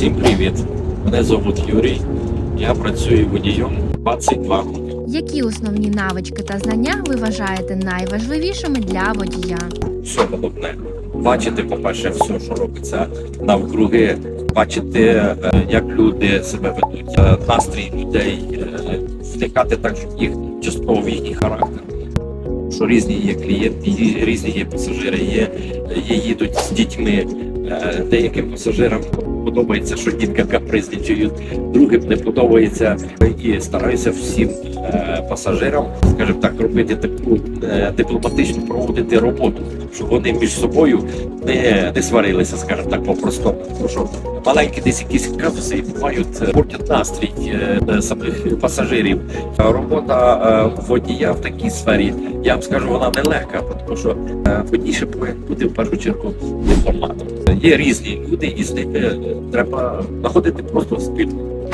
Всім привіт! Мене звуть Юрій. Я працюю водієм 22 роки. Які основні навички та знання ви вважаєте найважливішими для водія? Що головне? Бачити, по-перше, все, що робиться навкруги, бачити, е, як люди себе ведуть, е, настрій людей, е, вникати так, щоб їх частково в їхній характер. Що різні є клієнти, різні є пасажири, є, є їдуть з дітьми. Е, Деяким пасажирам подобається, що дітка капризничають, другим не подобається і стараюся всім е, пасажирам, скажімо так, робити таку е, дипломатичну проводити роботу, щоб вони між собою не, не сварилися, скажімо так, по-простому. Тому що маленькі десь якісь казуси бувають, е, портять настрій е, е, самих пасажирів. Робота е, водія в такій сфері, я вам скажу, вона нелегка, тому що е, водій ще повинен бути в першу чергу дипломатом. Є різні люди, і з ними е, треба знаходити просто спільну